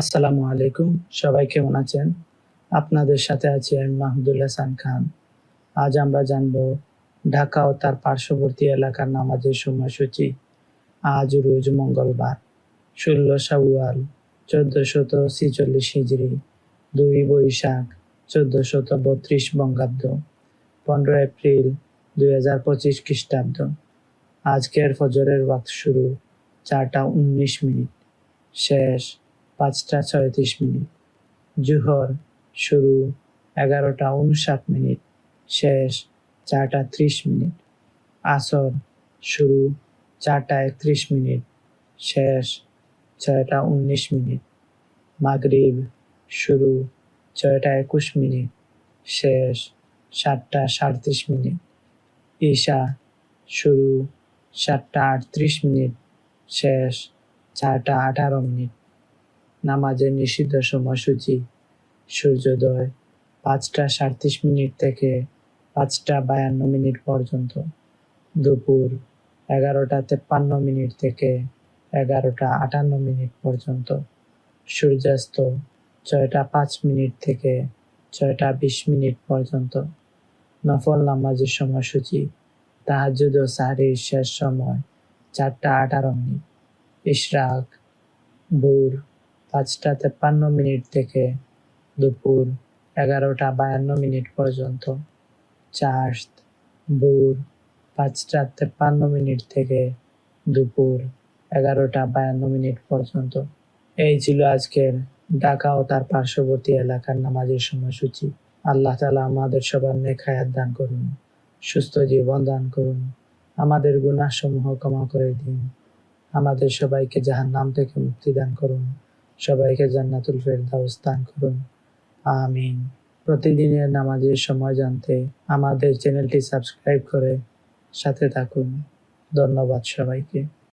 আসসালামু আলাইকুম। সবাই কেমন আছেন? আপনাদের সাথে আছি আমি মাহমুদুল হাসান খান। আজ আমরা জানব ঢাকা ও তার পার্শ্ববর্তী এলাকার নামাজের সময়সূচি। আজ রোজ মঙ্গলবার, ষোলো শাওয়াল, চোদ্দশত ছিচল্লিশ হিজড়ি দুই বৈশাখ, চোদ্দশত বত্রিশ বঙ্গাব্দ, পনেরো এপ্রিল, দুই হাজার পঁচিশ খ্রিস্টাব্দ। আজকের ফজরের ওয়াক্ত শুরু চারটা উনিশ মিনিট। শেষ পাঁচটা ছয়ত্রিশ মিনিট। জুহর শুরু এগারোটা উনষাট মিনিট, শেষ চারটা ত্রিশ মিনিট। আসর শুরু চারটা একত্রিশ মিনিট, শেষ ছয়টা উনিশ মিনিট। মাগরিব শুরু ছয়টা একুশ মিনিট, শেষ সাতটা সাঁত্রিশ মিনিট। ঈশা শুরু সাতটা আটত্রিশ মিনিট, শেষ চারটা আঠারো মিনিট। নামাজের নিষিদ্ধ সময়সূচি, সূর্যোদয়, পাঁচটা সাঁত্রিশ মিনিট থেকে পাঁচটা বায়ান্ন মিনিট পর্যন্ত, দুপুর এগারোটা তেপ্পান্ন মিনিট থেকে এগারোটা আটান্ন মিনিট পর্যন্ত, সূর্যাস্ত ছয়টা পাঁচ মিনিট থেকে ছয়টা বিশ মিনিট পর্যন্ত। নফল নামাজের সময়সূচি তাহাজুদ ও সাহারির শেষ সময় চারটা আঠারো মিনিট। ইশরাক, ভোর পাঁচটা তেপ্পান্ন মিনিট থেকে দুপুর এগারোটা বায়ান্ন মিনিট পর্যন্ত। চার্জ ভোর পাঁচটা তেপ্পান্ন মিনিট থেকে দুপুর এগারোটা বায়ান্ন মিনিট পর্যন্ত। এই ছিল আজকের ঢাকা ও তার পার্শ্ববর্তী এলাকার নামাজের সময়সূচি। আল্লাহ তালা আমাদের সবার নেখায়াত দান করুন, সুস্থ জীবন দান করুন, আমাদের গুণাসমূহ ক্ষমা করে দিন। আমাদের সবাইকে জাহান নাম থেকে মুক্তি দান করুন। সবাইকে জান্নাতুল ফেরদাউস দান করুন। আমিন। প্রতিদিনের নামাজের সময় জানতে আমাদের চ্যানেলটি সাবস্ক্রাইব করে সাথে থাকুন। ধন্যবাদ সবাইকে।